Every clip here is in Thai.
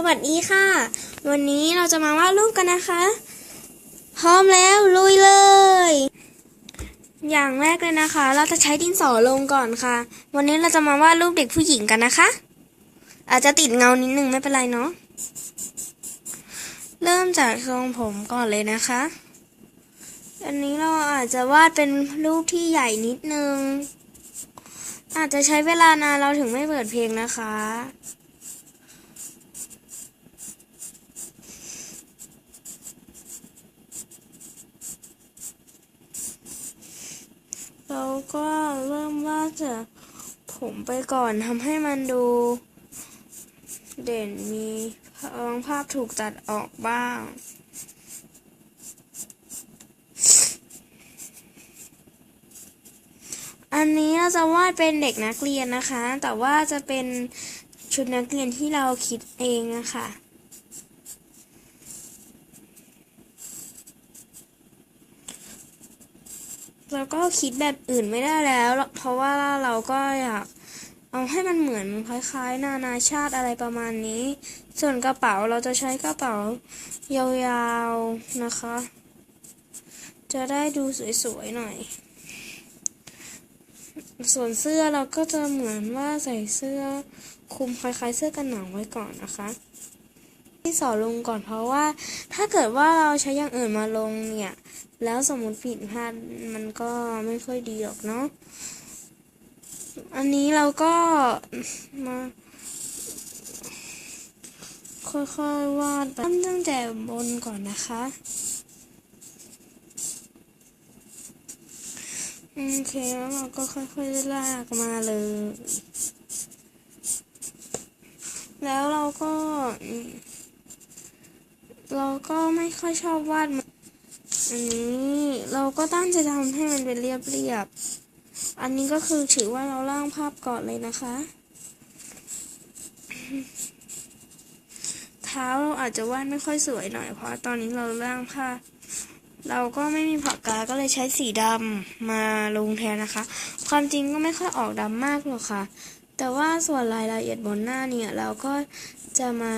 สวัสดีค่ะ วันนี้เราจะมาวาดรูปกันนะคะ พร้อมแล้วลุยเลย อย่างแรกเลยนะคะ เราจะใช้ดินสอลงก่อนค่ะ วันนี้เราจะมาวาดรูปเด็กผู้หญิงกันนะคะ อาจจะติดเงานิดนึงไม่เป็นไรเนาะเริ่มจากทรงผมก่อนเลยนะคะ อันนี้เราอาจจะวาดเป็นรูปที่ใหญ่นิดนึง อาจจะใช้เวลานานเราถึงไม่เปิดเพลงนะคะ เราก็เริ่มวาดจากผมไปก่อนทำให้มันดู เด่นมีบางภาพถูกตัดออกบ้างอันนี้เราจะวาดเป็นเด็กนักเรียนนะคะ แต่ว่าจะเป็นชุดนักเรียนที่เราคิดเองนะคะ แล้วก็คิดแบบอื่นไม่ได้แล้ว เพราะว่าเราก็อยากเอาให้มันเหมือนคล้ายๆ นานาชาติอะไรประมาณนี้ ส่วนกระเป๋าเราจะใช้กระเป๋ายาวๆนะคะ จะได้ดูสวยๆหน่อย ส่วนเสื้อเราก็จะเหมือนว่าใส่เสื้อคลุมคล้ายๆ เสื้อกันหนาวไว้ก่อนนะคะ ที่สอลงก่อนเพราะว่า ถ้าเกิดว่าเราใช้อย่างอื่นมาลงเนี่ย แล้วสมมติผิดพลาดมันก็ไม่ค่อยดีหรอกเนาะอันนี้เราก็มา ค่อยๆวาดเริ่มตั้งแต่บนก่อนนะคะโอเคแล้วเราก็ค่อยๆลากมาเลย แล้วเราก็ เราก็ไม่ค่อยชอบวาดมันอันนี้เราก็ตั้งใจทำให้มันเป็นเรียบๆ อันนี้ก็คือถือว่าเราล่างภาพก่อนเลยนะคะ เท้าเราอาจจะวาดไม่ค่อยสวยหน่อยเพราะตอนนี้เราล่างภาพ เราก็ไม่มีปากกาก็เลยใช้สีดำมาลงแทนนะคะ ความจริงก็ไม่ค่อยออกดำมากหรอกค่ะ แต่ว่าส่วนรายละเอียดบนหน้าเนี่ยเราก็จะมา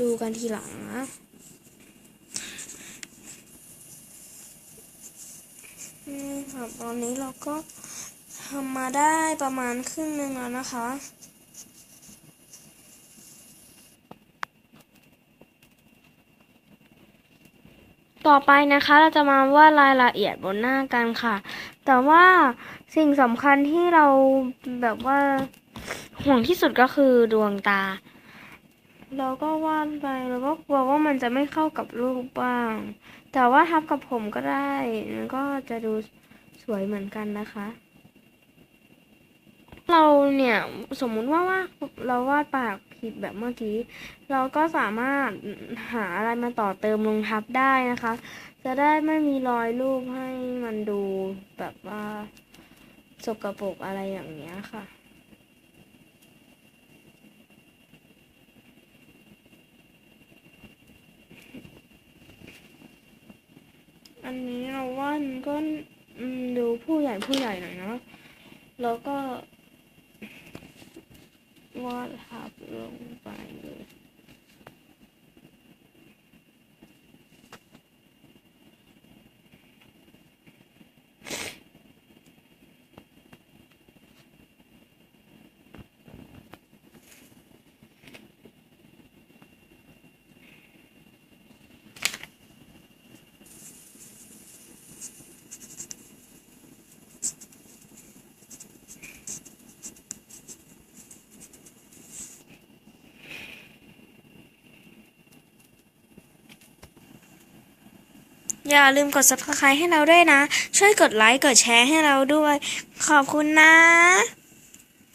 ดูกันทีหลังนะ นี่ค่ะตอนนี้เราก็ทำมาได้ประมาณครึ่งหนึ่งแล้วนะคะต่อไปนะคะเราจะมาวาดรายละเอียดบนหน้ากันค่ะ แต่ว่าสิ่งสำคัญที่เราแบบว่าห่วงที่สุดก็คือดวงตา เราก็วาดไปแล้วก็กลัวว่ามันจะไม่เข้ากับรูปบ้าง แต่ว่าทับกับผมก็ได้มันก็จะดูสวยเหมือนกันนะคะ เราเนี่ยสมมุติว่าว่าเราวาดปากผิดแบบเมื่อกี้ เราก็สามารถหาอะไรมาต่อเติมลงทับได้นะคะ จะได้ไม่มีรอยรูปให้มันดูแบบว่าสกปรกอะไรอย่างเงี้ยค่ะ อันนี้เราว่ามันก็ดูผู้ใหญ่ผู้ใหญ่หน่อยเนาะแล้วก็วาดทับลงไปเลย อย่าลืมกด subscribe ให้เราด้วยนะ ช่วยกดไลค์ กดแชร์ให้เราด้วย ขอบคุณนะ